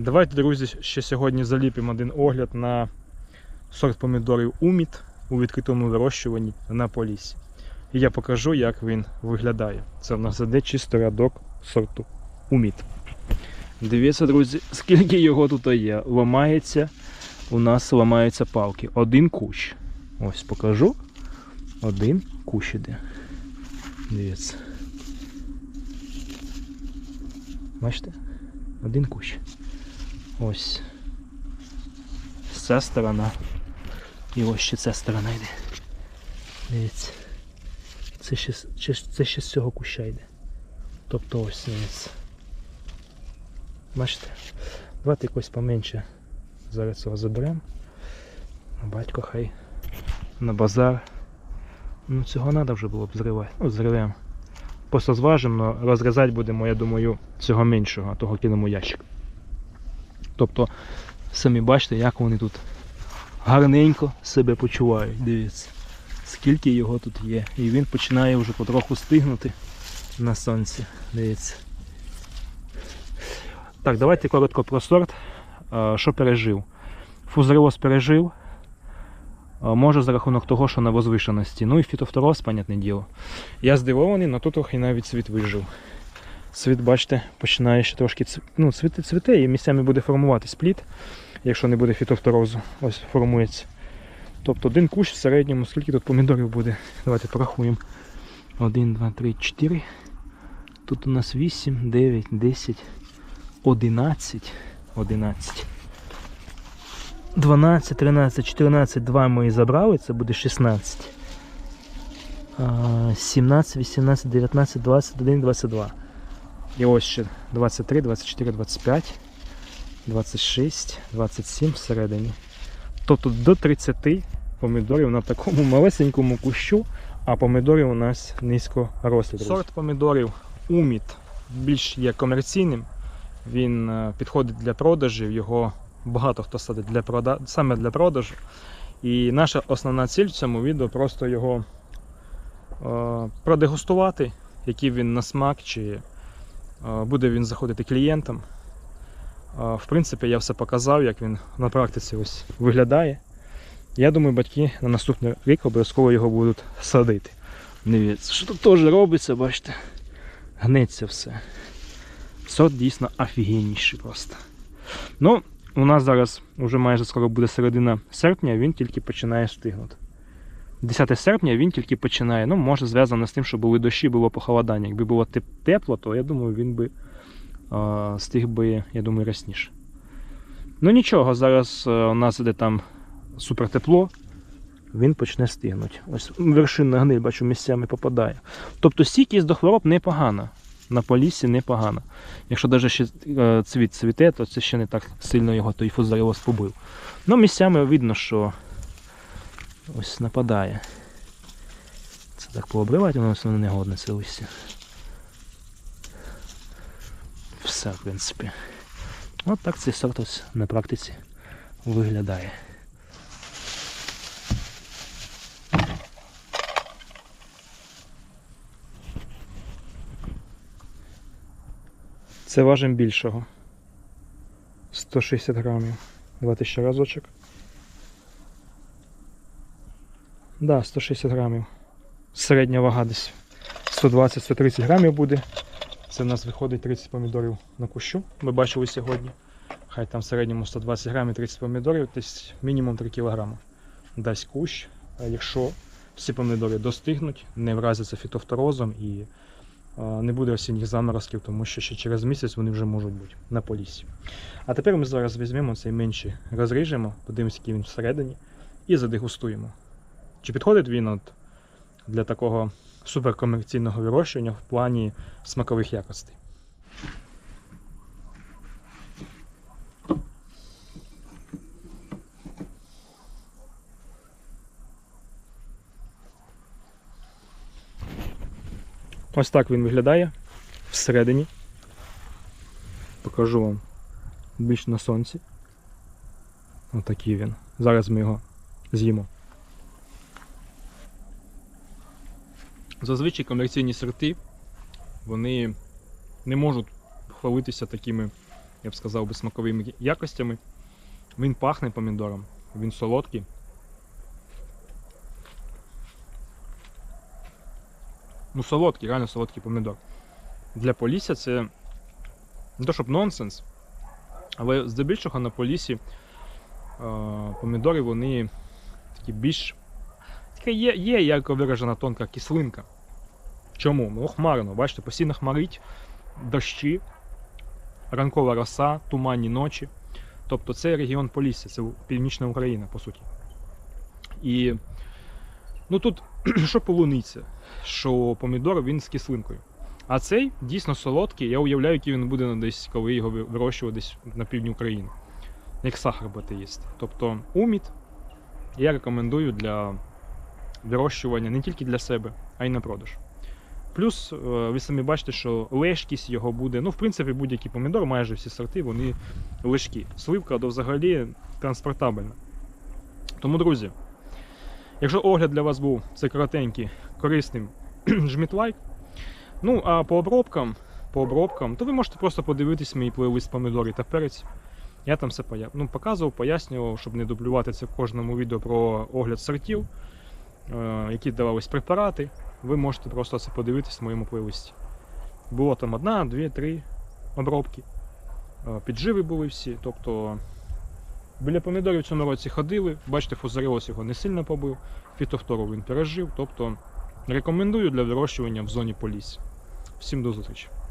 Давайте, друзі, ще сьогодні заліпимо один огляд на сорт помідорів Уміт у відкритому вирощуванні на полісі. І я покажу, як він виглядає. Це в нас іде чисто рядок сорту Уміт. Дивіться, друзі, скільки його тут є. Ламається, у нас ламаються палки. Один кущ. Ось покажу. Один кущ іде. Дивіться. Бачите? Один кущ. Ось. Ця сторона. І ось ще ця сторона йде. Дивіться. Це ще, це ще з цього куща йде. Тобто ось дивіться. Бачите? Давайте якось поменше. Зараз його заберемо. Батько хай на базар. Ну цього треба вже було б зривати. Ну, зривемо. Просто зважимо, але розрізати будемо, я думаю, цього меншого, того кинемо ящик. Тобто, самі бачите, як вони тут гарненько себе почувають. Дивіться, скільки його тут є. І він починає вже потроху стигнути на сонці. Дивіться. Так, давайте коротко про сорт. Що пережив? Фузариоз пережив. Може за рахунок того, що на возвишеності. Ну і фітофтороз, понятне діло. Я здивований, але тут трохи навіть світ вижив. Світ, бачите, починає ще трошки ну, цвіти цвіте і місцями буде формуватись плід, якщо не буде фітофторозу. Ось формується. Тобто один кущ в середньому, скільки тут помідорів буде? Давайте порахуємо. 1, 2, 3, 4. Тут у нас 8, 9, 10, 11. 11. 12, 13, 14, 2 ми забрали, це буде 16. 17, 18, 19, 21, 22. І ось ще 23, 24, 25, 26, 27 всередині. Тобто до 30 помідорів на такому малесенькому кущу, а помідорів у нас низько рослі. Сорт помідорів Уміт більш є комерційним. Він е, підходить для продажів, його багато хто садить для прода... саме для продажу. І наша основна ціль в цьому відео просто його е, продегустувати, який він на смак, чи буде він заходити клієнтам. В принципі, я все показав, як він на практиці ось виглядає. Я думаю, батьки на наступний рік обов'язково його будуть садити. Дивіться, що тут теж робиться, бачите, гнеться все. Сорт дійсно офігенніший просто. Ну, у нас зараз вже майже скоро буде середина серпня, він тільки починає стигнути. 10 серпня він тільки починає. Ну, може зв'язано з тим, що були дощі, було похолодання. Якби було тепло, то я думаю, він би а, стиг би, я думаю, рясніше. Ну нічого, зараз е, у нас іде там супер тепло, він почне стигнути. Ось вершинна гниль, бачу, місцями попадає. Тобто стійкість до хвороб непогана. На полісі непогано. Якщо навіть ще е, цвіт цвіте, то це ще не так сильно його той фузаріоз побив. Ну, місцями видно, що ось нападає. Це так пообривати, воно все не годне це листя. Все, в принципі. От так цей сорт ось на практиці виглядає. Це важим більшого. 160 грамів. Давайте ще разочок. Да, 160 грамів. Середня вага десь 120-130 грамів буде. Це в нас виходить 30 помідорів на кущу. Ми бачили сьогодні. Хай там в середньому 120 грамів 30 помідорів, десь мінімум 3 кг. Дасть кущ. А якщо всі помідори достигнуть, не вразяться фітофторозом і не буде осінніх заморозків, тому що ще через місяць вони вже можуть бути на полісі. А тепер ми зараз візьмемо цей менший, розріжемо, подивимося, який він всередині, і задегустуємо. Чи підходить він от для такого суперкомерційного вирощування в плані смакових якостей? Ось так він виглядає всередині. Покажу вам більш на сонці. Отакий він. Зараз ми його з'їмо. Зазвичай комерційні сорти вони не можуть хвалитися такими я б сказав би, смаковими якостями. Він пахне помідором, він солодкий. Ну, солодкий, реально солодкий помідор. Для Полісся це не то, щоб нонсенс, але здебільшого на Полісі е, помідори вони такі більш. Така є, є ярко виражена тонка кислинка. Чому? Ну, хмарно, бачите, постійно хмарить, дощі, ранкова роса, туманні ночі. Тобто це регіон Полісся, це північна Україна, по суті. І ну тут що полуниця, що помідор він з кислинкою. А цей дійсно солодкий. Я уявляю, який він буде десь, коли його вирощувати десь на півдні України. Як сахар буде їсти. Тобто уміт я рекомендую для вирощування не тільки для себе, а й на продаж. Плюс е, ви самі бачите, що лежкість його буде. Ну, в принципі, будь-який помідор, майже всі сорти, вони лежкі. Сливка до взагалі транспортабельна. Тому, друзі, якщо огляд для вас був цей коротенький, корисним, жміть лайк. Ну, а по обробкам, по обробкам, то ви можете просто подивитись мій плейлист помідори та перець. Я там все ну, показував, пояснював, щоб не дублювати це в кожному відео про огляд сортів, які давались препарати. Ви можете просто це подивитись в моєму плейлисті. Було там одна, дві, три обробки. Е, Підживи були всі. Тобто біля помідорів цьому році ходили. Бачите, фузаріоз його не сильно побив, фітофтору він пережив. Тобто рекомендую для вирощування в зоні полісся. Всім до зустрічі!